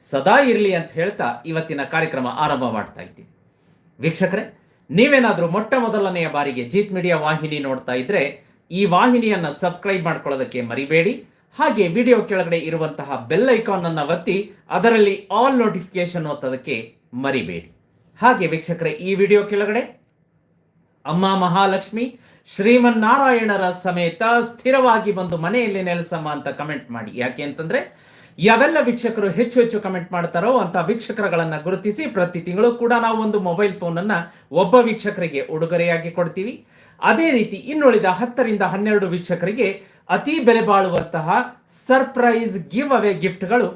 ಸದಾ ಇರಲಿ ಅಂತ ಹೇಳ್ತಾ ಇವತ್ತಿನ ಕಾರ್ಯಕ್ರಮ ಆರಂಭ ಮಾಡ್ತಾ ಇದ್ದೀನಿ. ವೀಕ್ಷಕರೇ, ನೀವೇನಾದರೂ ಮೊಟ್ಟ ಮೊದಲನೆಯ ಬಾರಿಗೆ ಜೀತ್ ಮೀಡಿಯಾ ವಾಹಿನಿ ನೋಡ್ತಾ ಇದ್ರೆ ಈ ವಾಹಿನಿಯನ್ನು ಸಬ್ಸ್ಕ್ರೈಬ್ ಮಾಡ್ಕೊಳ್ಳೋದಕ್ಕೆ ಮರಿಬೇಡಿ. ಹಾಗೆ ವಿಡಿಯೋ ಕೆಳಗಡೆ ಇರುವಂತಹ ಬೆಲ್ ಐಕಾನ್ ಅನ್ನ ಒತ್ತಿ ಅದರಲ್ಲಿ ಆಲ್ ನೋಟಿಫಿಕೇಶನ್ ಒತ್ತೋದಕ್ಕೆ ಮರಿಬೇಡಿ. ಹಾಗೆ ವೀಕ್ಷಕರೇ, ಈ ವಿಡಿಯೋ ಕೆಳಗಡೆ ಅಮ್ಮ ಮಹಾಲಕ್ಷ್ಮಿ, ಶ್ರೀಮನ್ನಾರಾಯಣರ ಸಮೇತ ಸ್ಥಿರವಾಗಿ ಬಂದು ಮನೆಯಲ್ಲಿ ನೆಲೆಸಮ್ಮ ಅಂತ ಕಮೆಂಟ್ ಮಾಡಿ. ಯಾಕೆ ಅಂತಂದ್ರೆ ಯಾವೆಲ್ಲ ವೀಕ್ಷಕರು ಹೆಚ್ಚು ಹೆಚ್ಚು ಕಮೆಂಟ್ ಮಾಡ್ತಾರೋ ಅಂತ ವೀಕ್ಷಕರುಗಳನ್ನ ಗುರುತಿಸಿ ಪ್ರತಿ ತಿಂಗಳು ಕೂಡ ನಾವು ಒಂದು ಮೊಬೈಲ್ ಫೋನ್ ಅನ್ನ ಒಬ್ಬ ವೀಕ್ಷಕರಿಗೆ ಉಡುಗೊರೆಯಾಗಿ ಕೊಡ್ತೀವಿ. ಅದೇ ರೀತಿ ಇನ್ನುಳಿದ ಹತ್ತರಿಂದ ಹನ್ನೆರಡು ವೀಕ್ಷಕರಿಗೆ ಅತಿ ಬೆಲೆ ಬಾಳುವಂತಹ ಸರ್ಪ್ರೈಸ್ ಗಿವ್ ಅವೇ ಗಿಫ್ಟ್ಗಳು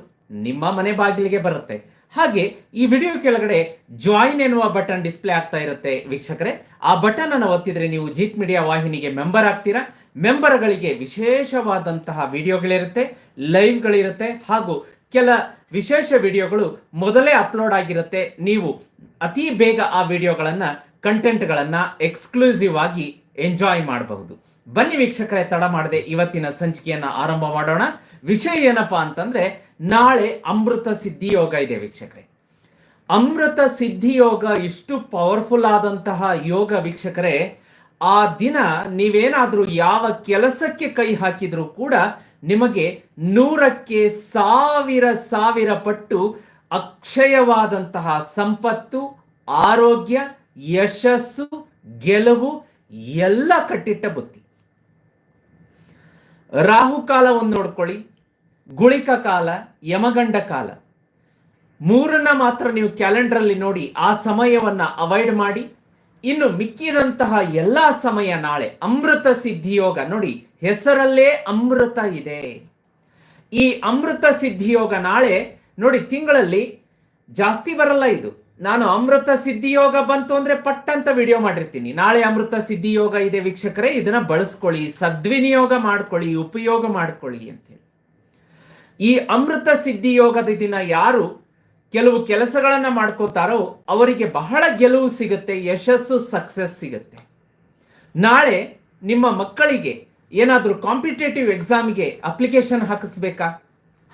ನಿಮ್ಮ ಮನೆ ಬಾಗಿಲಿಗೆ ಬರುತ್ತೆ. ಹಾಗೆ ಈ ವಿಡಿಯೋ ಕೆಳಗಡೆ ಜಾಯಿನ್ ಎನ್ನುವ ಬಟನ್ ಡಿಸ್ಪ್ಲೇ ಆಗ್ತಾ ಇರುತ್ತೆ ವೀಕ್ಷಕರೇ. ಆ ಬಟನ್ ಅನ್ನು ಒತ್ತಿದ್ರೆ ನೀವು ಜೀತ್ ಮೀಡಿಯಾ ವಾಹಿನಿಗೆ ಮೆಂಬರ್ ಆಗ್ತೀರಾ. ಮೆಂಬರ್ಗಳಿಗೆ ವಿಶೇಷವಾದಂತಹ ವಿಡಿಯೋಗಳಿರುತ್ತೆ ಲೈವ್ಗಳಿರುತ್ತೆ ಹಾಗೂ ಕೆಲ ವಿಶೇಷ ವಿಡಿಯೋಗಳು ಮೊದಲೇ ಅಪ್ಲೋಡ್ ಆಗಿರುತ್ತೆ. ನೀವು ಅತಿ ಬೇಗ ಆ ವಿಡಿಯೋಗಳನ್ನ ಕಂಟೆಂಟ್ಗಳನ್ನು ಎಕ್ಸ್ಕ್ಲೂಸಿವ್ ಆಗಿ ಎಂಜಾಯ್ ಮಾಡಬಹುದು. ಬನ್ನಿ ವೀಕ್ಷಕರೇ, ತಡ ಮಾಡದೆ ಇವತ್ತಿನ ಸಂಚಿಕೆಯನ್ನ ಆರಂಭ ಮಾಡೋಣ. ವಿಷಯ ಏನಪ್ಪಾ ಅಂತಂದ್ರೆ ನಾಳೆ ಅಮೃತ ಸಿದ್ಧಿ ಯೋಗ ಇದೆ ವೀಕ್ಷಕರೇ. ಅಮೃತ ಸಿದ್ಧಿ ಯೋಗ ಇಷ್ಟು ಪವರ್ಫುಲ್ ಆದಂತಹ ಯೋಗ ವೀಕ್ಷಕರೇ, ಆ ದಿನ ನೀವೇನಾದರೂ ಯಾವ ಕೆಲಸಕ್ಕೆ ಕೈ ಹಾಕಿದರೂ ಕೂಡ ನಿಮಗೆ ನೂರಕ್ಕೆ ಸಾವಿರ ಸಾವಿರ ಪಟ್ಟು ಅಕ್ಷಯವಾದಂತಹ ಸಂಪತ್ತು, ಆರೋಗ್ಯ, ಯಶಸ್ಸು, ಗೆಲುವು ಎಲ್ಲ ಕಟ್ಟಿಟ್ಟ ಬುತ್ತಿ ರಾಹುಕಾಲವನ್ನು ನೋಡ್ಕೊಳ್ಳಿ. ಗುಳಿಕ ಕಾಲ, ಯಮಗಂಡ ಕಾಲ. ಮೂರನ್ನ ಮಾತ್ರ ನೀವು ಕ್ಯಾಲೆಂಡರ್ ಅಲ್ಲಿ ನೋಡಿ ಆ ಸಮಯವನ್ನ ಅವಾಯ್ಡ್ ಮಾಡಿ, ಇನ್ನು ಮಿಕ್ಕಿದಂತಹ ಎಲ್ಲ ಸಮಯ ನಾಳೆ ಅಮೃತ ಸಿದ್ಧಿಯೋಗ ನೋಡಿ, ಹೆಸರಲ್ಲೇ ಅಮೃತ ಇದೆ. ಈ ಅಮೃತ ಸಿದ್ಧಿಯೋಗ ನಾಳೆ ನೋಡಿ ತಿಂಗಳಲ್ಲಿ ಜಾಸ್ತಿ ಬರಲ್ಲ ಇದು. ನಾನು ಅಮೃತ ಸಿದ್ಧಿಯೋಗ ಬಂತು ಅಂದ್ರೆ ಪಟ್ಟಂತ ವಿಡಿಯೋ ಮಾಡಿರ್ತೀನಿ. ನಾಳೆ ಅಮೃತ ಸಿದ್ಧಿಯೋಗ ಇದೆ ವೀಕ್ಷಕರೇ, ಇದನ್ನ ಬಳಸ್ಕೊಳ್ಳಿ, ಸದ್ವಿನಿಯೋಗ ಮಾಡ್ಕೊಳ್ಳಿ, ಉಪಯೋಗ ಮಾಡ್ಕೊಳ್ಳಿ ಅಂತೇಳಿ ಈ ಅಮೃತ ಸಿದ್ಧಿಯೋಗದ ದಿನ ಯಾರು ಕೆಲವು ಕೆಲಸಗಳನ್ನು ಮಾಡ್ಕೋತಾರೋ ಅವರಿಗೆ ಬಹಳ ಗೆಲುವು ಸಿಗುತ್ತೆ, ಯಶಸ್ಸು ಸಕ್ಸಸ್ ಸಿಗುತ್ತೆ. ನಾಳೆ ನಿಮ್ಮ ಮಕ್ಕಳಿಗೆ ಏನಾದರೂ ಕಾಂಪಿಟೇಟಿವ್ ಎಕ್ಸಾಮ್ಗೆ ಅಪ್ಲಿಕೇಶನ್ ಹಾಕಿಸ್ಬೇಕಾ?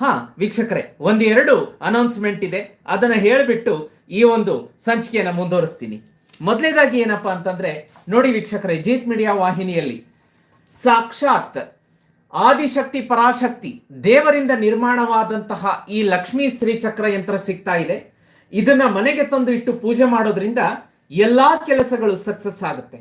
ಹಾ, ವೀಕ್ಷಕರೇ, ಒಂದೆರಡು ಅನೌನ್ಸ್ಮೆಂಟ್ ಇದೆ. ಅದನ್ನು ಹೇಳಿಬಿಟ್ಟು ಈ ಒಂದು ಸಂಚಿಕೆಯನ್ನು ಮುಂದುವರಿಸ್ತೀನಿ. ಮೊದಲೇದಾಗಿ ಏನಪ್ಪಾ ಅಂತಂದ್ರೆ, ನೋಡಿ ವೀಕ್ಷಕರೇ, ಜೀತ್ ಮೀಡಿಯಾ ವಾಹಿನಿಯಲ್ಲಿ ಸಾಕ್ಷಾತ್ ಆದಿಶಕ್ತಿ, ಪರಾಶಕ್ತಿ ದೇವರಿಂದ ನಿರ್ಮಾಣವಾದಂತಹ ಈ ಲಕ್ಷ್ಮೀ ಶ್ರೀಚಕ್ರ ಯಂತ್ರ ಸಿಗ್ತಾ ಇದೆ. ಇದನ್ನ ಮನೆಗೆ ತಂದು ಇಟ್ಟು ಪೂಜೆ ಮಾಡೋದ್ರಿಂದ ಎಲ್ಲಾ ಕೆಲಸಗಳು ಸಕ್ಸಸ್ ಆಗುತ್ತೆ.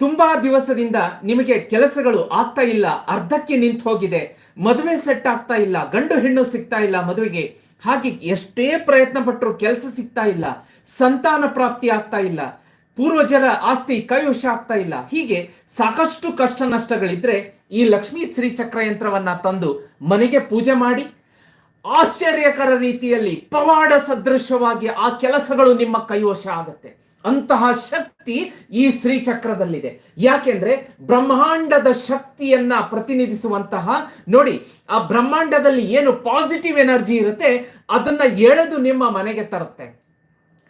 ತುಂಬಾ ದಿವಸದಿಂದ ನಿಮಗೆ ಕೆಲಸಗಳು ಆಗ್ತಾ ಇಲ್ಲ, ಅರ್ಧಕ್ಕೆ ನಿಂತು ಹೋಗಿದೆ, ಮದುವೆ ಸೆಟ್ ಆಗ್ತಾ ಇಲ್ಲ, ಗಂಡು ಹೆಣ್ಣು ಸಿಗ್ತಾ ಇಲ್ಲ ಮದುವೆಗೆ. ಹಾಗೆ ಎಷ್ಟೇ ಪ್ರಯತ್ನ ಪಟ್ಟರು ಕೆಲಸ ಸಿಗ್ತಾ ಇಲ್ಲ, ಸಂತಾನ ಪ್ರಾಪ್ತಿ ಆಗ್ತಾ ಇಲ್ಲ ಪೂರ್ವಜರ ಆಸ್ತಿ ಕೈವಶ ಆಗ್ತಾ ಇಲ್ಲ. ಹೀಗೆ ಸಾಕಷ್ಟು ಕಷ್ಟ ನಷ್ಟಗಳಿದ್ರೆ ಈ ಲಕ್ಷ್ಮೀ ಶ್ರೀ ಚಕ್ರ ಯಂತ್ರವನ್ನ ತಂದು ಮನೆಗೆ ಪೂಜೆ ಮಾಡಿ, ಆಶ್ಚರ್ಯಕರ ರೀತಿಯಲ್ಲಿ ಪವಾಡ ಸದೃಶವಾಗಿ ಆ ಕೆಲಸಗಳು ನಿಮ್ಮ ಕೈವಶ ಆಗುತ್ತೆ. ಅಂತಹ ಶಕ್ತಿ ಈ ಶ್ರೀಚಕ್ರದಲ್ಲಿದೆ ಯಾಕೆಂದ್ರೆ ಬ್ರಹ್ಮಾಂಡದ ಶಕ್ತಿಯನ್ನ ಪ್ರತಿನಿಧಿಸುವಂತಹ, ನೋಡಿ, ಆ ಬ್ರಹ್ಮಾಂಡದಲ್ಲಿ ಏನು ಪಾಸಿಟಿವ್ ಎನರ್ಜಿ ಇರುತ್ತೆ, ಅದನ್ನ ಎಳೆದು ನಿಮ್ಮ ಮನೆಗೆ ತರುತ್ತೆ.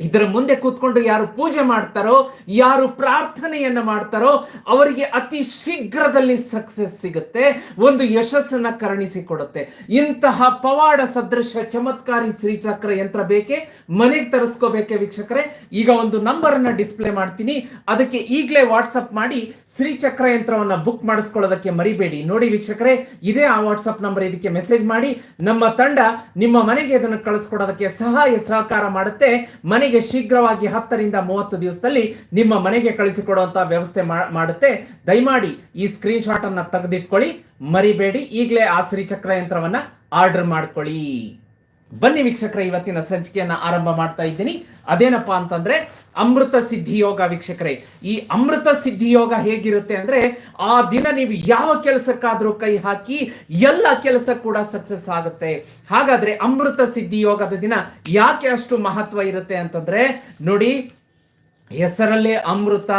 ಇದರ ಮುಂದೆ ಕೂತ್ಕೊಂಡು ಯಾರು ಪೂಜೆ ಮಾಡ್ತಾರೋ, ಯಾರು ಪ್ರಾರ್ಥನೆಯನ್ನ ಮಾಡ್ತಾರೋ, ಅವರಿಗೆ ಅತಿ ಶೀಘ್ರದಲ್ಲಿ ಸಕ್ಸಸ್ ಸಿಗುತ್ತೆ, ಒಂದು ಯಶಸ್ಸನ್ನ ಕರುಣಿಸಿಕೊಡುತ್ತೆ. ಇಂತಹ ಪವಾಡ ಸದೃಶ ಚಮತ್ಕಾರಿ ಶ್ರೀಚಕ್ರ ಯಂತ್ರ ಬೇಕೆ? ಮನೆಗೆ ತರಿಸ್ಕೋಬೇಕೆ ವೀಕ್ಷಕರೇ? ಈಗ ಒಂದು ನಂಬರ್ ಅನ್ನ ಡಿಸ್ಪ್ಲೇ ಮಾಡ್ತೀನಿ. ಅದಕ್ಕೆ ಈಗಲೇ ವಾಟ್ಸಪ್ ಮಾಡಿ ಶ್ರೀಚಕ್ರ ಯಂತ್ರವನ್ನ ಬುಕ್ ಮಾಡಿಸ್ಕೊಳ್ಳೋದಕ್ಕೆ ಮರಿಬೇಡಿ. ನೋಡಿ ವೀಕ್ಷಕರೇ, ಇದೇ ಆ ವಾಟ್ಸಪ್ ನಂಬರ್ ಇದಕ್ಕೆ ಮೆಸೇಜ್ ಮಾಡಿ. ನಮ್ಮ ತಂಡ ನಿಮ್ಮ ಮನೆಗೆ ಇದನ್ನು ಕಳಿಸ್ಕೊಡೋದಕ್ಕೆ ಸಹಾಯ ಸಹಕಾರ ಮಾಡುತ್ತೆ. ಮನೆಗೆ ಶೀಘ್ರವಾಗಿ ಹತ್ತರಿಂದ ಮೂವತ್ತು ದಿವಸದಲ್ಲಿ ನಿಮ್ಮ ಮನೆಗೆ ಕಳಿಸಿಕೊಡುವಂತ ವ್ಯವಸ್ಥೆ ಮಾಡುತ್ತೆ. ದಯಮಾಡಿ ಈ ಸ್ಕ್ರೀನ್ ಶಾಟ್ ಅನ್ನ ತೆಗೆದಿಟ್ಕೊಳ್ಳಿ. ಮರಿಬೇಡಿ. ಈಗಲೇ ಆ ಶ್ರೀಚಕ್ರ ಯಂತ್ರವನ್ನ ಆರ್ಡರ್ ಮಾಡ್ಕೊಳ್ಳಿ. ಬನ್ನಿ ವೀಕ್ಷಕರ, ಇವತ್ತಿನ ಸಂಚಿಕೆಯನ್ನು ಆರಂಭ ಮಾಡ್ತಾ ಇದ್ದೀನಿ. ಅದೇನಪ್ಪಾ ಅಂತಂದ್ರೆ, ಅಮೃತ ಸಿದ್ಧಿ ಯೋಗ ವೀಕ್ಷಕರೇ. ಈ ಅಮೃತ ಸಿದ್ಧಿ ಯೋಗ ಹೇಗಿರುತ್ತೆ ಅಂದ್ರೆ, ಆ ದಿನ ನೀವು ಯಾವ ಕೆಲಸಕ್ಕಾದ್ರೂ ಕೈ ಹಾಕಿ, ಎಲ್ಲ ಕೆಲಸ ಕೂಡ ಸಕ್ಸಸ್ ಆಗುತ್ತೆ. ಹಾಗಾದ್ರೆ ಅಮೃತ ಸಿದ್ಧಿ ಯೋಗದ ದಿನ ಯಾಕೆ ಅಷ್ಟು ಮಹತ್ವ ಇರುತ್ತೆ ಅಂತಂದ್ರೆ, ನೋಡಿ, ಹೆಸರಲ್ಲೇ ಅಮೃತ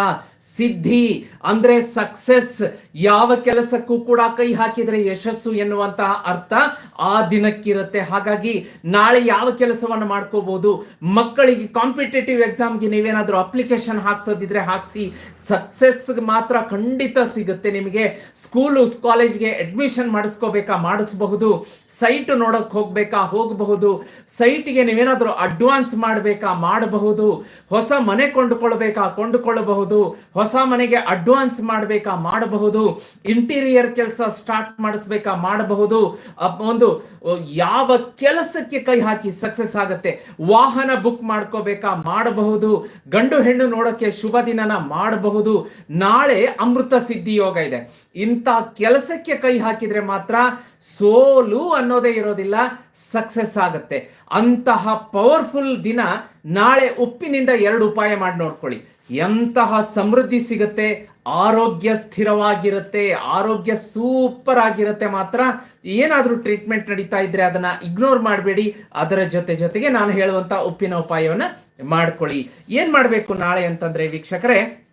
ಸಿದ್ಧಿ, ಅಂದ್ರೆ ಸಕ್ಸೆಸ್ ಯಾವ ಕೆಲಸಕ್ಕೂ ಕೂಡ ಕೈ ಹಾಕಿದ್ರೆ ಯಶಸ್ಸು ಎನ್ನುವಂತಹ ಅರ್ಥ ಆ ದಿನಕ್ಕಿರುತ್ತೆ. ಹಾಗಾಗಿ ನಾಳೆ ಯಾವ ಕೆಲಸವನ್ನು ಮಾಡ್ಕೋಬಹುದು ಮಕ್ಕಳಿಗೆ ಕಾಂಪಿಟೇಟಿವ್ ಎಕ್ಸಾಮ್ಗೆ ನೀವೇನಾದ್ರೂ ಅಪ್ಲಿಕೇಶನ್ ಹಾಕ್ಸೋದಿದ್ರೆ ಹಾಕ್ಸಿ ಸಕ್ಸೆಸ್ ಮಾತ್ರ ಖಂಡಿತ ಸಿಗುತ್ತೆ ನಿಮಗೆ. ಸ್ಕೂಲು ಕಾಲೇಜ್ಗೆ ಅಡ್ಮಿಷನ್ ಮಾಡಿಸ್ಕೋಬೇಕಾ, ಮಾಡಿಸಬಹುದು. ಸೈಟ್ ನೋಡಕ್ ಹೋಗ್ಬೇಕಾ, ಹೋಗಬಹುದು. ಸೈಟ್ಗೆ ನೀವೇನಾದ್ರೂ ಅಡ್ವಾನ್ಸ್ ಮಾಡಬೇಕಾ, ಮಾಡಬಹುದು. ಹೊಸ ಮನೆ ಕೊಂಡುಕೊಳ್ಬೇಕಾ ಕೊಂಡುಕೊಳ್ಳಬಹುದು ಹೊಸ ಮನೆಗೆ ಅಡ್ವಾನ್ಸ್ ಮಾಡಬೇಕಾ ಮಾಡಬಹುದು? ಇಂಟೀರಿಯರ್ ಕೆಲಸ ಸ್ಟಾರ್ಟ್ ಮಾಡಿಸ್ಬೇಕಾ ಮಾಡಬಹುದು? ಒಂದು, ಯಾವ ಕೆಲಸಕ್ಕೆ ಕೈ ಹಾಕಿ ಸಕ್ಸಸ್ ಆಗುತ್ತೆ? ವಾಹನ ಬುಕ್ ಮಾಡ್ಕೋಬೇಕಾ ಮಾಡಬಹುದು? ಗಂಡು ಹೆಣ್ಣು ನೋಡೋಕ್ಕೆ ಶುಭ ದಿನನ ಮಾಡಬಹುದು? ನಾಳೆ ಅಮೃತ ಸಿದ್ಧಿ ಯೋಗ ಇದೆ. ಇಂಥ ಕೆಲಸಕ್ಕೆ ಕೈ ಹಾಕಿದ್ರೆ ಮಾತ್ರ ಸೋಲು ಅನ್ನೋದೇ ಇರೋದಿಲ್ಲ ಸಕ್ಸಸ್ ಆಗುತ್ತೆ. ಅಂತಹ ಪವರ್ಫುಲ್ ದಿನ ನಾಳೆ ಉಪ್ಪಿನಿಂದ ಎರಡು ಉಪಾಯ ಮಾಡಿ ನೋಡ್ಕೊಳ್ಳಿ. ಎಂತಹ ಸಮೃದ್ಧಿ ಸಿಗುತ್ತೆ, ಆರೋಗ್ಯ ಸ್ಥಿರವಾಗಿರುತ್ತೆ, ಆರೋಗ್ಯ ಸೂಪರ್ ಆಗಿರುತ್ತೆ ಮಾತ್ರ. ಏನಾದರೂ ಟ್ರೀಟ್ಮೆಂಟ್ ನಡೀತಾ ಇದ್ರೆ ಅದನ್ನ ಇಗ್ನೋರ್ ಮಾಡಬೇಡಿ. ಅದರ ಜೊತೆ ಜೊತೆಗೆ ನಾನು ಹೇಳುವಂತ ಉಪ್ಪಿನ ಉಪಾಯವನ್ನ ಮಾಡ್ಕೊಳ್ಳಿ. ಏನ್ ಮಾಡಬೇಕು ನಾಳೆ ಅಂತಂದ್ರೆ ವೀಕ್ಷಕರೇ?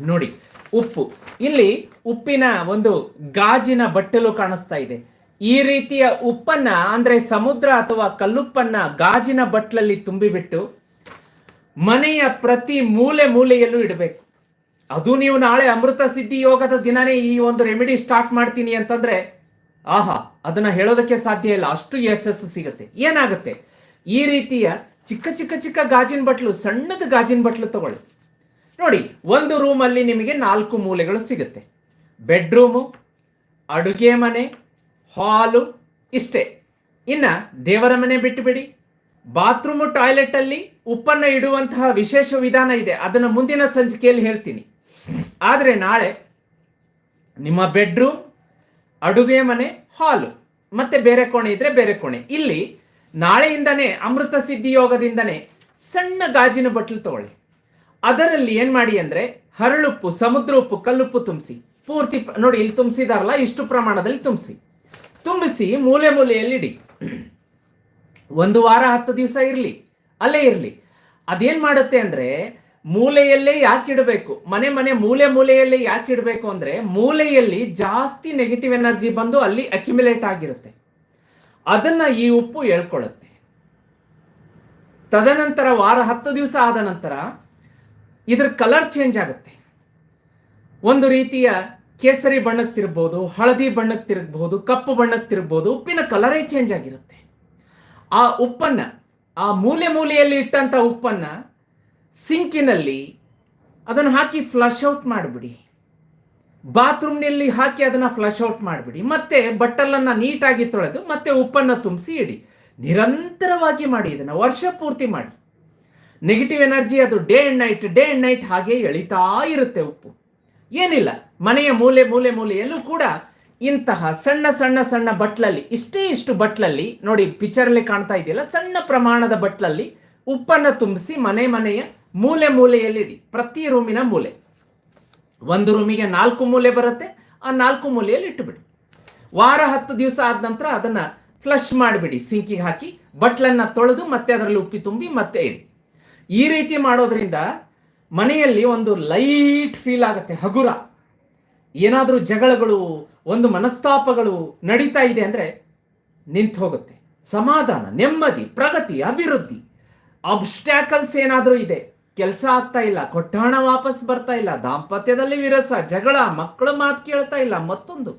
ನೋಡಿ, ಉಪ್ಪು. ಇಲ್ಲಿ ಉಪ್ಪಿನ ಒಂದು ಗಾಜಿನ ಬಟ್ಟಲು ಕಾಣಿಸ್ತಾ ಇದೆ. ಈ ರೀತಿಯ ಉಪ್ಪನ್ನ ಅಂದ್ರೆ ಸಮುದ್ರ ಅಥವಾ ಕಲ್ಲುಪ್ಪನ್ನ ಗಾಜಿನ ಬಟ್ಲಲ್ಲಿ ತುಂಬಿಬಿಟ್ಟು ಮನೆಯ ಪ್ರತಿ ಮೂಲೆ ಮೂಲೆಯಲ್ಲೂ ಇಡಬೇಕು. ಅದು ನೀವು ನಾಳೆ ಅಮೃತ ಸಿದ್ಧಿ ಯೋಗದ ದಿನನೇ ಈ ಒಂದು ರೆಮಿಡಿ ಸ್ಟಾರ್ಟ್ ಮಾಡ್ತೀನಿ ಅಂತಂದ್ರೆ, ಆಹಾ, ಅದನ್ನ ಹೇಳೋದಕ್ಕೆ ಸಾಧ್ಯ ಇಲ್ಲ. ಅಷ್ಟು ಯಶಸ್ಸು ಸಿಗುತ್ತೆ. ಏನಾಗುತ್ತೆ? ಈ ರೀತಿಯ ಚಿಕ್ಕ ಚಿಕ್ಕ ಚಿಕ್ಕ ಗಾಜಿನ ಬಟ್ಲು, ಸಣ್ಣದ ಗಾಜಿನ ಬಟ್ಲು ತಗೊಳ್ಳಿ. ನೋಡಿ, ಒಂದು ರೂಮಲ್ಲಿ ನಿಮಗೆ ನಾಲ್ಕು ಮೂಲೆಗಳು ಸಿಗುತ್ತೆ. ಬೆಡ್ರೂಮು, ಅಡುಗೆ ಮನೆ, ಹಾಲು, ಇಷ್ಟೇ. ಇನ್ನ ದೇವರ ಮನೆ ಬಿಟ್ಟುಬಿಡಿ ಬಾತ್ರೂಮು ಟಾಯ್ಲೆಟ್ ಅಲ್ಲಿ ಉಪ್ಪನ್ನ ಇಡುವಂತಹ ವಿಶೇಷ ವಿಧಾನ ಇದೆ. ಅದನ್ನು ಮುಂದಿನ ಸಂಚಿಕೆಯಲ್ಲಿ ಹೇಳ್ತೀನಿ. ಆದರೆ ನಾಳೆ ನಿಮ್ಮ ಬೆಡ್ರೂಮ್, ಅಡುಗೆ ಮನೆ, ಹಾಲು, ಮತ್ತೆ ಬೇರೆ ಕೋಣೆ ಇದ್ರೆ ಬೇರೆ ಕೋಣೆ. ಇಲ್ಲಿ ನಾಳೆಯಿಂದನೇ ಅಮೃತ ಸಿದ್ಧಿ ಯೋಗದಿಂದನೇ ಸಣ್ಣ ಗಾಜಿನ ಬಟ್ಲು ತಗೊಳ್ಳಿ. ಅದರಲ್ಲಿ ಏನ್ ಮಾಡಿ ಅಂದ್ರೆ ಹರಳುಪ್ಪು ಸಮುದ್ರ ಉಪ್ಪು ಕಲ್ಲುಪ್ಪು ತುಂಬಿಸಿ. ಪೂರ್ತಿ ನೋಡಿ, ಇಲ್ಲಿ ತುಂಬಿಸಿದಾರಲ್ಲ, ಇಷ್ಟು ಪ್ರಮಾಣದಲ್ಲಿ ತುಂಬಿಸಿ. ತುಂಬಿಸಿ ಮೂಲೆ ಮೂಲೆಯಲ್ಲಿ ಇಡಿ. ಒಂದು ವಾರ ಹತ್ತು ದಿವಸ ಇರಲಿ, ಅಲ್ಲೇ ಇರಲಿ. ಅದೇನು ಮಾಡುತ್ತೆ ಅಂದರೆ, ಮೂಲೆಯಲ್ಲೇ ಯಾಕೆ ಇಡಬೇಕು? ಮನೆ ಮನೆ ಮೂಲೆ ಮೂಲೆಯಲ್ಲೇ ಯಾಕೆ ಇಡಬೇಕು ಅಂದರೆ, ಮೂಲೆಯಲ್ಲಿ ಜಾಸ್ತಿ ನೆಗೆಟಿವ್ ಎನರ್ಜಿ ಬಂದು ಅಲ್ಲಿ ಅಕ್ಯುಮಿಲೇಟ್ ಆಗಿರುತ್ತೆ. ಅದನ್ನ ಈ ಉಪ್ಪು ಹೇಳ್ಕೊಳ್ಳುತ್ತೆ. ತದನಂತರ ವಾರ ಹತ್ತು ದಿವಸ ಆದ ನಂತರ ಇದ್ರ ಕಲರ್ ಚೇಂಜ್ ಆಗುತ್ತೆ. ಒಂದು ರೀತಿಯ ಕೇಸರಿ ಬಣ್ಣಕ್ಕೆ ತಿರ್ಬೋದು ಹಳದಿ ಬಣ್ಣಕ್ಕೆ ತಿರುಗಬಹುದು ಕಪ್ಪು ಬಣ್ಣಕ್ಕೆ ತಿರುಗಬಹುದು ಉಪ್ಪಿನ ಕಲರೇ ಚೇಂಜ್ ಆಗಿರುತ್ತೆ. ಆ ಉಪ್ಪನ್ನ, ಆ ಮೂಲೆ ಮೂಲೆಯಲ್ಲಿ ಇಟ್ಟಂತ ಉಪ್ಪನ್ನ ಸಿಂಕಿನಲ್ಲಿ ಅದನ್ನು ಹಾಕಿ ಫ್ಲಶ್ ಔಟ್ ಮಾಡಿಬಿಡಿ. ಬಾತ್ರೂಮ್ನಲ್ಲಿ ಹಾಕಿ ಅದನ್ನು ಫ್ಲಶ್ ಔಟ್ ಮಾಡಿಬಿಡಿ. ಮತ್ತೆ ಬಟ್ಟಲನ್ನು ನೀಟಾಗಿ ತೊಳೆದು ಮತ್ತೆ ಉಪ್ಪನ್ನ ತುಂಬಿಸಿ ಇಡಿ. ನಿರಂತರವಾಗಿ ಮಾಡಿ ಇದನ್ನು, ವರ್ಷ ಪೂರ್ತಿ ಮಾಡಿ. ನೆಗೆಟಿವ್ ಎನರ್ಜಿ ಅದು day and night day and night ಹಾಗೆ ಎಳಿತಾ ಇರುತ್ತೆ ಉಪ್ಪು. ಏನಿಲ್ಲ, ಮನೆಯ ಮೂಲೆ ಮೂಲೆ ಮೂಲೆಯಲ್ಲೂ ಕೂಡ ಇಂತಹ ಸಣ್ಣ ಸಣ್ಣ ಸಣ್ಣ ಬಟ್ಲಲ್ಲಿ, ಇಷ್ಟೇ ಇಷ್ಟು ಬಟ್ಲಲ್ಲಿ, ನೋಡಿ ಪಿಚರ್ ಅಲ್ಲಿ ಕಾಣ್ತಾ ಇದೆಯಲ್ಲ, ಸಣ್ಣ ಪ್ರಮಾಣದ ಬಟ್ಲಲ್ಲಿ ಉಪ್ಪನ್ನು ತುಂಬಿಸಿ ಮನೆ ಮನೆಯ ಮೂಲೆ ಮೂಲೆಯಲ್ಲಿ ಇಡಿ, ಪ್ರತಿ ರೂಮಿನ ಮೂಲೆ. ಒಂದು ರೂಮಿಗೆ ನಾಲ್ಕು ಮೂಲೆ ಬರುತ್ತೆ, ಆ ನಾಲ್ಕು ಮೂಲೆಯಲ್ಲಿ ಇಟ್ಟುಬಿಡಿ. ವಾರ ಹತ್ತು ದಿವಸ ಆದ ನಂತರ ಅದನ್ನ ಫ್ಲಶ್ ಮಾಡಿಬಿಡಿ, ಸಿಂಕಿಗೆ ಹಾಕಿ, ಬಟ್ಲನ್ನ ತೊಳೆದು ಮತ್ತೆ ಅದರಲ್ಲಿ ಉಪ್ಪಿ ತುಂಬಿ ಮತ್ತೆ ಇಡಿ. ಈ ರೀತಿ ಮಾಡೋದ್ರಿಂದ ಮನೆಯಲ್ಲಿ ಒಂದು ಲೈಟ್ ಫೀಲ್ ಆಗುತ್ತೆ, ಹಗುರ. ಏನಾದರೂ ಜಗಳಗಳು, ಒಂದು ಮನಸ್ತಾಪಗಳು ನಡೀತಾ ಇದೆ ಅಂದರೆ ನಿಂತು ಹೋಗುತ್ತೆ. ಸಮಾಧಾನ, ನೆಮ್ಮದಿ, ಪ್ರಗತಿ, ಅಭಿವೃದ್ಧಿ. ಅಬ್ಸ್ಟ್ಯಾಕಲ್ಸ್ ಏನಾದರೂ ಇದೆ. ಕೆಲಸ ಆಗ್ತಾ ಇಲ್ಲ ಕೊಟ್ಟ ಹಣ ವಾಪಸ್ ಬರ್ತಾ ಇಲ್ಲ, ದಾಂಪತ್ಯದಲ್ಲಿ ವಿರಸ, ಜಗಳ, ಮಕ್ಕಳ ಮಾತು ಕೇಳ್ತಾ ಇಲ್ಲ, ಮತ್ತೊಂದು.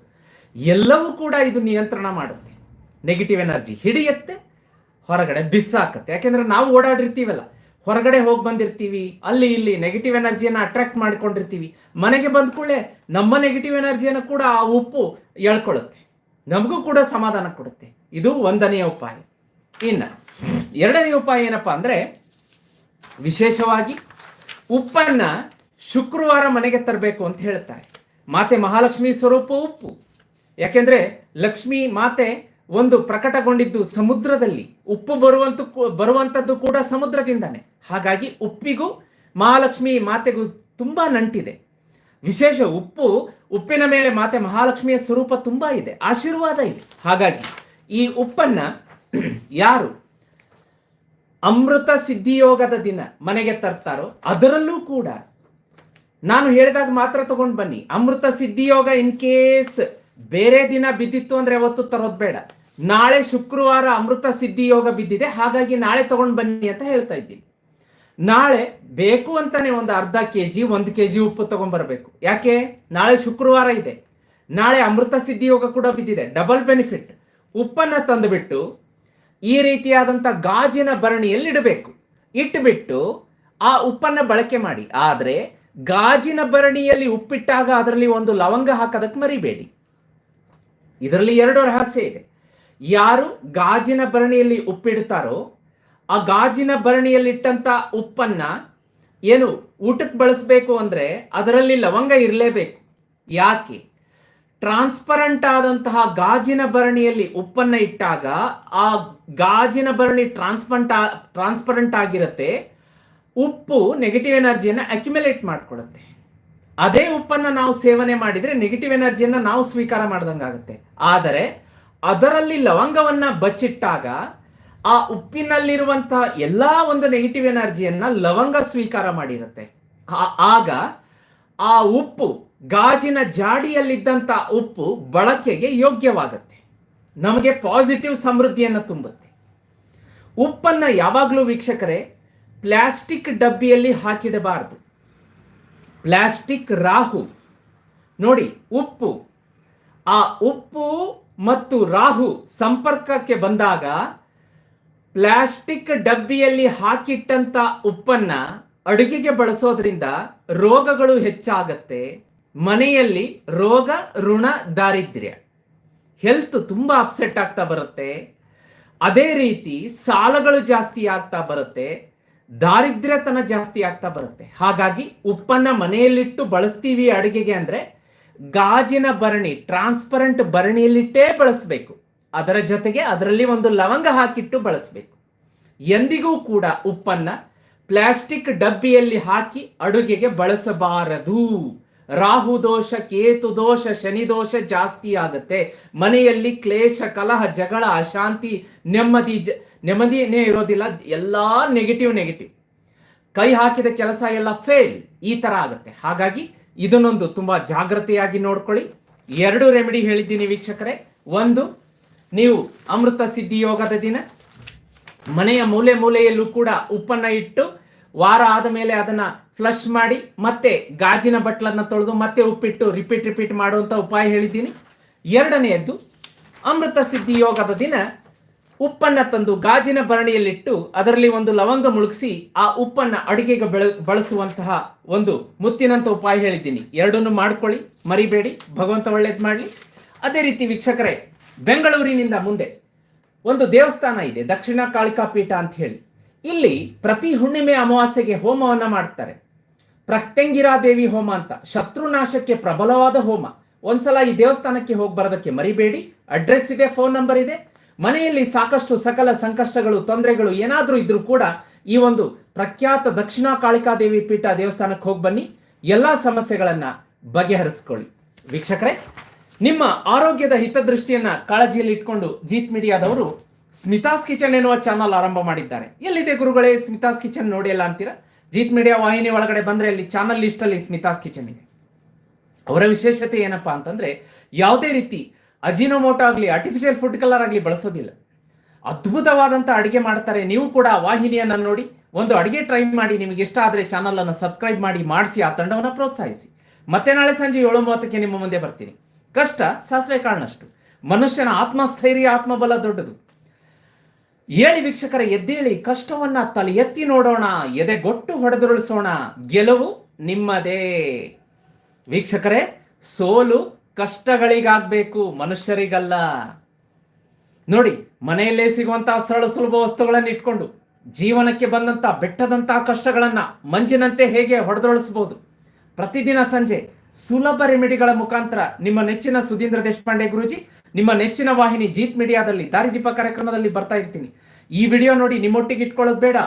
ಎಲ್ಲವೂ ಕೂಡ ಇದು ನಿಯಂತ್ರಣ ಮಾಡುತ್ತೆ. ನೆಗೆಟಿವ್ ಎನರ್ಜಿ ಹಿಡಿಯುತ್ತೆ, ಹೊರಗಡೆ ಬಿಸಾಕತ್ತೆ. ಯಾಕೆಂದ್ರೆ ನಾವು ಓಡಾಡಿರ್ತೀವಲ್ಲ ಹೊರಗಡೆ ಹೋಗಿ ಬಂದಿರ್ತೀವಿ, ಅಲ್ಲಿ ಇಲ್ಲಿ ನೆಗೆಟಿವ್ ಎನರ್ಜಿಯನ್ನು ಅಟ್ರಾಕ್ಟ್ ಮಾಡ್ಕೊಂಡಿರ್ತೀವಿ. ಮನೆಗೆ ಬಂದ ಕೂಡಲೇ ನಮ್ಮ ನೆಗೆಟಿವ್ ಎನರ್ಜಿಯನ್ನು ಕೂಡ ಆ ಉಪ್ಪು ಎಳ್ಕೊಳ್ಳುತ್ತೆ ನಮಗೂ ಕೂಡ ಸಮಾಧಾನ ಕೊಡುತ್ತೆ. ಇದು ಒಂದನೆಯ ಉಪಾಯ. ಇನ್ನ ಎರಡನೇ ಉಪಾಯ ಏನಪ್ಪಾ ಅಂದರೆ, ವಿಶೇಷವಾಗಿ ಉಪ್ಪನ್ನ ಶುಕ್ರವಾರ ಮನೆಗೆ ತರಬೇಕು ಅಂತ ಹೇಳ್ತಾರೆ. ಮಾತೆ ಮಹಾಲಕ್ಷ್ಮಿ ಸ್ವರೂಪ ಉಪ್ಪು. ಯಾಕೆಂದ್ರೆ ಲಕ್ಷ್ಮಿ ಮಾತೆ ಒಂದು ಪ್ರಕಟಗೊಂಡಿದ್ದು ಸಮುದ್ರದಲ್ಲಿ. ಉಪ್ಪು ಬರುವಂತ ಬರುವಂತದ್ದು ಕೂಡ ಸಮುದ್ರದಿಂದಾನೆ. ಹಾಗಾಗಿ ಉಪ್ಪಿಗೂ ಮಹಾಲಕ್ಷ್ಮಿ ಮಾತೆಗೂ ತುಂಬಾ ನಂಟಿದೆ. ವಿಶೇಷ ಉಪ್ಪು, ಉಪ್ಪಿನ ಮೇಲೆ ಮಾತೆ ಮಹಾಲಕ್ಷ್ಮಿಯ ಸ್ವರೂಪ ತುಂಬಾ ಇದೆ, ಆಶೀರ್ವಾದ ಇದೆ. ಹಾಗಾಗಿ ಈ ಉಪ್ಪನ್ನ ಯಾರು ಅಮೃತ ಸಿದ್ಧಿಯೋಗದ ದಿನ ಮನೆಗೆ ತರ್ತಾರೋ ಅದರಲ್ಲೂ ಕೂಡ ನಾನು ಹೇಳಿದಾಗ ಮಾತ್ರ ತಗೊಂಡು ಬನ್ನಿ. ಅಮೃತ ಸಿದ್ಧಿಯೋಗ ಇನ್ ಕೇಸ್ ಬೇರೆ ದಿನ ಬಿದ್ದಿತ್ತು ಅಂದ್ರೆ ಅವತ್ತು ತರೋದು ಬೇಡ. ನಾಳೆ ಶುಕ್ರವಾರ ಅಮೃತ ಸಿದ್ಧಿ ಯೋಗ ಬಿದ್ದಿದೆ, ಹಾಗಾಗಿ ನಾಳೆ ತಗೊಂಡು ಬನ್ನಿ ಅಂತ ಹೇಳ್ತಾ ಇದ್ದೀನಿ. ನಾಳೆ ಬೇಕು ಅಂತಾನೆ ಒಂದು ಅರ್ಧ ಕೆ ಜಿ ಒಂದು ಕೆ ಜಿ ಉಪ್ಪು ತಗೊಂಡ್ಬರ್ಬೇಕು. ಯಾಕೆ? ನಾಳೆ ಶುಕ್ರವಾರ ಇದೆ. ನಾಳೆ ಅಮೃತ ಸಿದ್ಧಿ ಯೋಗ ಕೂಡ ಬಿದ್ದಿದೆ. Double benefit. ಉಪ್ಪನ್ನ ತಂದುಬಿಟ್ಟು ಈ ರೀತಿಯಾದಂಥ ಗಾಜಿನ ಭರಣಿಯಲ್ಲಿ ಇಡಬೇಕು ಇಟ್ಟುಬಿಟ್ಟು ಆ ಉಪ್ಪನ್ನ ಬಳಕೆ ಮಾಡಿ. ಆದರೆ ಗಾಜಿನ ಭರಣಿಯಲ್ಲಿ ಉಪ್ಪಿಟ್ಟಾಗ ಅದರಲ್ಲಿ ಒಂದು ಲವಂಗ ಹಾಕೋದಕ್ಕೆ ಮರಿಬೇಡಿ. ಇದರಲ್ಲಿ ಎರಡು ರಹಸ್ಯ ಇದೆ. ಯಾರು ಗಾಜಿನ ಭರಣಿಯಲ್ಲಿ ಉಪ್ಪಿಡ್ತಾರೋ, ಆ ಗಾಜಿನ ಭರಣಿಯಲ್ಲಿಟ್ಟಂತ ಉಪ್ಪನ್ನ ಏನು ಊಟಕ್ಕೆ ಬಳಸಬೇಕು ಅಂದ್ರೆ ಅದರಲ್ಲಿ ಲವಂಗ ಇರಲೇಬೇಕು. ಯಾಕೆ? ಟ್ರಾನ್ಸ್ಪರೆಂಟ್ ಆದಂತಹ ಗಾಜಿನ ಭರಣಿಯಲ್ಲಿ ಉಪ್ಪನ್ನ ಇಟ್ಟಾಗ ಆ ಗಾಜಿನ ಭರಣಿ ಟ್ರಾನ್ಸ್ಪಂಟ್ ಟ್ರಾನ್ಸ್ಪರೆಂಟ್ ಆಗಿರುತ್ತೆ, ಉಪ್ಪು ನೆಗೆಟಿವ್ ಎನರ್ಜಿಯನ್ನು ಅಕ್ಯುಮುಲೇಟ್ ಮಾಡ್ಕೊಳುತ್ತೆ. ಅದೇ ಉಪ್ಪನ್ನ ನಾವು ಸೇವನೆ ಮಾಡಿದ್ರೆ ನೆಗೆಟಿವ್ ಎನರ್ಜಿಯನ್ನ ನಾವು ಸ್ವೀಕಾರ ಮಾಡ್ದಂಗಾಗುತ್ತೆ ಆದರೆ ಅದರಲ್ಲಿ ಲವಂಗವನ್ನ ಬಚ್ಚಿಟ್ಟಾಗ ಆ ಉಪ್ಪಿನಲ್ಲಿರುವಂತಹ ಎಲ್ಲಾ ಒಂದು ನೆಗೆಟಿವ್ ಎನರ್ಜಿಯನ್ನ ಲವಂಗ ಸ್ವೀಕಾರ ಮಾಡಿರುತ್ತೆ. ಆಗ ಆ ಉಪ್ಪು ಗಾಜಿನ ಜಾಡಿಯಲ್ಲಿದ್ದಂಥ ಉಪ್ಪು ಬಳಕೆಗೆ ಯೋಗ್ಯವಾಗುತ್ತೆ. ನಮಗೆ ಪಾಸಿಟಿವ್ ಸಮೃದ್ಧಿಯನ್ನು ತುಂಬುತ್ತೆ. ಉಪ್ಪನ್ನ ಯಾವಾಗಲೂ ವೀಕ್ಷಕರೇ ಪ್ಲಾಸ್ಟಿಕ್ ಡಬ್ಬಿಯಲ್ಲಿ ಹಾಕಿಡಬಾರದು. ಪ್ಲಾಸ್ಟಿಕ್ ರಾಹು. ನೋಡಿ, ಉಪ್ಪು. ಆ ಉಪ್ಪು ಮತ್ತು ರಾಹು ಸಂಪರ್ಕಕ್ಕೆ ಬಂದಾಗ ಪ್ಲಾಸ್ಟಿಕ್ ಡಬ್ಬಿಯಲ್ಲಿ ಹಾಕಿಟ್ಟಂತ ಉಪ್ಪನ್ನ ಅಡುಗೆಗೆ ಬಳಸೋದ್ರಿಂದ ರೋಗಗಳು ಹೆಚ್ಚಾಗತ್ತೆ. ಮನೆಯಲ್ಲಿ ರೋಗ, ಋಣ, ದಾರಿದ್ರ್ಯ. ಹೆಲ್ತ್ ತುಂಬಾ ಅಪ್ಸೆಟ್ ಆಗ್ತಾ ಬರುತ್ತೆ. ಅದೇ ರೀತಿ ಸಾಲಗಳು ಜಾಸ್ತಿ ಆಗ್ತಾ ಬರುತ್ತೆ. ದಾರಿದ್ರ್ಯತನ ಜಾಸ್ತಿ ಆಗ್ತಾ ಬರುತ್ತೆ. ಹಾಗಾಗಿ ಉಪ್ಪನ್ನ ಮನೆಯಲ್ಲಿಟ್ಟು ಬಳಸ್ತೀವಿ ಅಡುಗೆಗೆ ಅಂದ್ರೆ ಗಾಜಿನ ಭರಣಿ ಟ್ರಾನ್ಸ್ಪರೆಂಟ್ ಭರಣಿಯಲ್ಲಿಟ್ಟೇ ಬಳಸಬೇಕು. ಅದರ ಜೊತೆಗೆ ಅದರಲ್ಲಿ ಒಂದು ಲವಂಗ ಹಾಕಿಟ್ಟು ಬಳಸಬೇಕು. ಎಂದಿಗೂ ಕೂಡ ಉಪ್ಪನ್ನ ಪ್ಲಾಸ್ಟಿಕ್ ಡಬ್ಬಿಯಲ್ಲಿ ಹಾಕಿ ಅಡುಗೆಗೆ ಬಳಸಬಾರದು. ರಾಹು ದೋಷ, ಕೇತು ದೋಷ, ಶನಿ ದೋಷ ಜಾಸ್ತಿ ಆಗುತ್ತೆ. ಮನೆಯಲ್ಲಿ ಕ್ಲೇಶ, ಕಲಹ, ಜಗಳ, ಅಶಾಂತಿ, ನೆಮ್ಮದಿ ನೆಮ್ಮದಿನೇ ಇರೋದಿಲ್ಲ. ಎಲ್ಲಾ ನೆಗೆಟಿವ್ ನೆಗೆಟಿವ್ ಕೈ ಹಾಕಿದ ಕೆಲಸ ಎಲ್ಲ ಫೇಲ್ ಈ ತರ ಆಗುತ್ತೆ. ಹಾಗಾಗಿ ಇದನ್ನೊಂದು ತುಂಬಾ ಜಾಗ್ರತೆಯಾಗಿ ನೋಡ್ಕೊಳ್ಳಿ. ಎರಡು ರೆಮಿಡಿ ಹೇಳಿದ್ದೀನಿ ವೀಕ್ಷಕರೇ. ಒಂದು, ನೀವು ಅಮೃತ ಸಿದ್ಧಿ ಯೋಗದ ದಿನ. ಮನೆಯ ಮೂಲೆ ಮೂಲೆಯಲ್ಲೂ ಕೂಡ ಉಪ್ಪನ್ನ ಇಟ್ಟು ವಾರ ಆದ ಮೇಲೆ ಅದನ್ನ ಫ್ಲಶ್ ಮಾಡಿ ಮತ್ತೆ ಗಾಜಿನ ಬಟ್ಲನ್ನ ತೊಳೆದು ಮತ್ತೆ ಉಪ್ಪಿಟ್ಟು ರಿಪೀಟ್ ರಿಪೀಟ್ ಮಾಡುವಂತ ಉಪಾಯ ಹೇಳಿದ್ದೀನಿ. ಎರಡನೆಯದ್ದು, ಅಮೃತ ಸಿದ್ಧಿ ಯೋಗದ ದಿನ ಉಪ್ಪನ್ನ ತಂದು ಗಾಜಿನ ಭರಣಿಯಲ್ಲಿಟ್ಟು ಅದರಲ್ಲಿ ಒಂದು ಲವಂಗ ಮುಳುಗಿಸಿ ಆ ಉಪ್ಪನ್ನ ಅಡುಗೆಗೆ ಬೆಳ, ಬಳಸುವಂತಹ ಒಂದು ಮುತ್ತಿನಂತ ಉಪಾಯ ಹೇಳಿದ್ದೀನಿ. ಎರಡನ್ನು ಮಾಡ್ಕೊಳ್ಳಿ, ಮರಿಬೇಡಿ, ಭಗವಂತ ಒಳ್ಳೇದು ಮಾಡಲಿ. ಅದೇ ರೀತಿ ವೀಕ್ಷಕರೇ, ಬೆಂಗಳೂರಿನಿಂದ ಮುಂದೆ ಒಂದು ದೇವಸ್ಥಾನ ಇದೆ, ದಕ್ಷಿಣ ಕಾಳಿಕಾ ಪೀಠ ಅಂತ ಹೇಳಿ. ಇಲ್ಲಿ ಪ್ರತಿ ಹುಣ್ಣಿಮೆ ಅಮಾವಾಸ್ಯೆಗೆ ಹೋಮವನ್ನ ಮಾಡ್ತಾರೆ. ಪ್ರತ್ಯಂಗಿರಾ ದೇವಿ ಹೋಮ ಅಂತ. ಶತ್ರುನಾಶಕ್ಕೆ ಪ್ರಬಲವಾದ ಹೋಮ. ಒಂದ್ಸಲ ಈ ದೇವಸ್ಥಾನಕ್ಕೆ ಹೋಗಿ ಬರೋದಕ್ಕೆ ಮರಿಬೇಡಿ. ಅಡ್ರೆಸ್ ಇದೆ ಫೋನ್ ನಂಬರ್ ಇದೆ. ಮನೆಯಲ್ಲಿ ಸಾಕಷ್ಟು ಸಕಲ ಸಂಕಷ್ಟಗಳು, ತೊಂದರೆಗಳು ಏನಾದರೂ ಇದ್ರೂ ಕೂಡ ಈ ಒಂದು ಪ್ರಖ್ಯಾತ ದಕ್ಷಿಣ ಕಾಳಿಕಾದೇವಿ ಪೀಠ ದೇವಸ್ಥಾನಕ್ಕೆ ಹೋಗಿ ಬನ್ನಿ. ಎಲ್ಲ ಸಮಸ್ಯೆಗಳನ್ನ ಬಗೆಹರಿಸ್ಕೊಳ್ಳಿ. ವೀಕ್ಷಕರೇ, ನಿಮ್ಮ ಆರೋಗ್ಯದ ಹಿತದೃಷ್ಟಿಯನ್ನ ಕಾಳಜಿಯಲ್ಲಿ ಇಟ್ಕೊಂಡು ಜೀತ್ ಮೀಡಿಯಾದವರು ಸ್ಮಿತಾಸ್ ಕಿಚನ್ ಎನ್ನುವ ಚಾನಲ್ ಆರಂಭ ಮಾಡಿದ್ದಾರೆ. ಎಲ್ಲಿದೆ ಗುರುಗಳೇ, ಸ್ಮಿತಾಸ್ ಕಿಚನ್ ನೋಡಿಲ್ಲ ಅಂತೀರಾ? ಜೀತ್ ಮೀಡಿಯಾ ವಾಹಿನಿ ಒಳಗಡೆ ಬಂದ್ರೆ ಅಲ್ಲಿ ಚಾನಲ್ ಲಿಸ್ಟ್ ಅಲ್ಲಿ ಸ್ಮಿತಾಸ್ ಕಿಚನ್ ಇದೆ. ಅವರ ವಿಶೇಷತೆ ಏನಪ್ಪಾ ಅಂತಂದ್ರೆ, ಯಾವುದೇ ರೀತಿ ಅಜಿನೋಮೋಟೋ ಆಗಲಿ ಆರ್ಟಿಫಿಷಿಯಲ್ ಫುಡ್ ಕಲರ್ ಆಗಲಿ ಬಳಸೋದಿಲ್ಲ. ಅದ್ಭುತವಾದಂಥ ಅಡುಗೆ ಮಾಡ್ತಾರೆ. ನೀವು ಕೂಡ ವಾಹಿನಿಯನ್ನ ನೋಡಿ, ಒಂದು ಅಡುಗೆ ಟ್ರೈ ಮಾಡಿ, ನಿಮಗೆ ಇಷ್ಟ ಆದರೆ ಚಾನಲ್ ಅನ್ನು ಸಬ್ಸ್ಕ್ರೈಬ್ ಮಾಡಿ, ಮಾಡಿಸಿ, ಆ ತಂಡವನ್ನು ಪ್ರೋತ್ಸಾಹಿಸಿ. ಮತ್ತೆ ನಾಳೆ ಸಂಜೆ ಏಳು ಮೂವತ್ತಕ್ಕೆ ನಿಮ್ಮ ಮುಂದೆ ಬರ್ತೀನಿ. ಕಷ್ಟ, ಸಾಸಿವೆ ಕಾರಣಷ್ಟು ಮನುಷ್ಯನ ಆತ್ಮಸ್ಥೈರ್ಯ, ಆತ್ಮಬಲ ದೊಡ್ಡದು. ಏಳಿ ವೀಕ್ಷಕರ ಎದ್ದೇಳಿ, ಕಷ್ಟವನ್ನ ತಲೆ ಎತ್ತಿ ನೋಡೋಣ, ಎದೆಗೊಟ್ಟು ಹೊಡೆದುರುಳಿಸೋಣ, ಗೆಲುವು ನಿಮ್ಮದೇ. ವೀಕ್ಷಕರೇ, ಸೋಲು ಕಷ್ಟಗಳಿಗಾಗಬೇಕು, ಮನುಷ್ಯರಿಗಲ್ಲ. ನೋಡಿ, ಮನೆಯಲ್ಲೇ ಸಿಗುವಂತಹ ಸರಳ ಸುಲಭ ವಸ್ತುಗಳನ್ನು ಇಟ್ಕೊಂಡು, ಜೀವನಕ್ಕೆ ಬಂದಂತ ಬೆಟ್ಟದಂತಹ ಕಷ್ಟಗಳನ್ನ ಮಂಜಿನಂತೆ ಹೇಗೆ ಹೊಡೆದೊಳಿಸಬಹುದು ಪ್ರತಿದಿನ ಸಂಜೆ ಸುಲಭ ರೆಮಿಡಿಗಳ ಮುಖಾಂತರ ನಿಮ್ಮ ನೆಚ್ಚಿನ ಸುಧೀಂದ್ರ ದೇಶಪಾಂಡೆ ಗುರೂಜಿ ನಿಮ್ಮ ನೆಚ್ಚಿನ ವಾಹಿನಿ ಜೀತ್ ಮೀಡಿಯಾದಲ್ಲಿ ದಾರಿದೀಪ ಕಾರ್ಯಕ್ರಮದಲ್ಲಿ ಬರ್ತಾ ಇರ್ತೀನಿ. ಈ ವಿಡಿಯೋ ನೋಡಿ ನಿಮ್ಮೊಟ್ಟಿಗೆ ಇಟ್ಕೊಳ್ಳೋದು ಬೇಡ.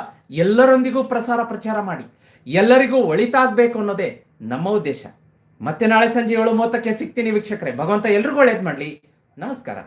ಎಲ್ಲರೊಂದಿಗೂ ಪ್ರಸಾರ ಪ್ರಚಾರ ಮಾಡಿ. ಎಲ್ಲರಿಗೂ ಒಳಿತಾಗಬೇಕು ಅನ್ನೋದೇ ನಮ್ಮ ಉದ್ದೇಶ. ಮತ್ತೆ ನಾಳೆ ಸಂಜೆ ಏಳು ಮೂವತ್ತಕ್ಕೆ ಸಿಗ್ತೀನಿ ವೀಕ್ಷಕರೇ. ಭಗವಂತ ಎಲ್ರಿಗೂ ಒಳ್ಳೇದು ಮಾಡಲಿ. ನಮಸ್ಕಾರ.